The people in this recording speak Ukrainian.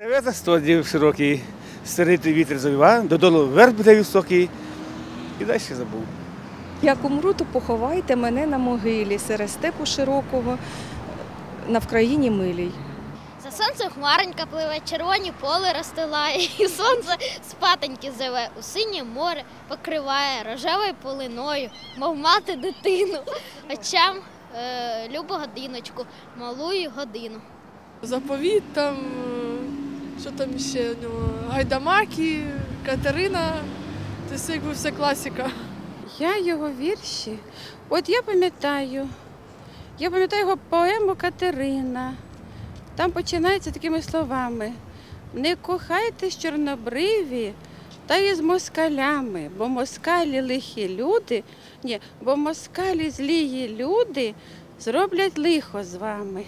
Ревета стодів широкий, сердитий вітер завіва, додолу верб буде високий. І далі забув. Як умру, то поховайте мене на могилі серед степу широкого на Вкраїні милій. За сонцем хмаренька пливе, червоні поле розстилає, і сонце спатеньки зове, у синє море покриває рожевою полиною, мов мати дитину. Очам е, любу годиночку, малую годину. Заповіт, там, е, що там ще у нього, Гайдамаки, Катерина, це якби все класика. Я його вірші. От я пам'ятаю, я пам'ятаю його поему Катерина. Там починається такими словами: не кохайтесь чорнобриві та із москалями, бо москалі лихі люди, ні, бо москалі злії люди зроблять лихо з вами.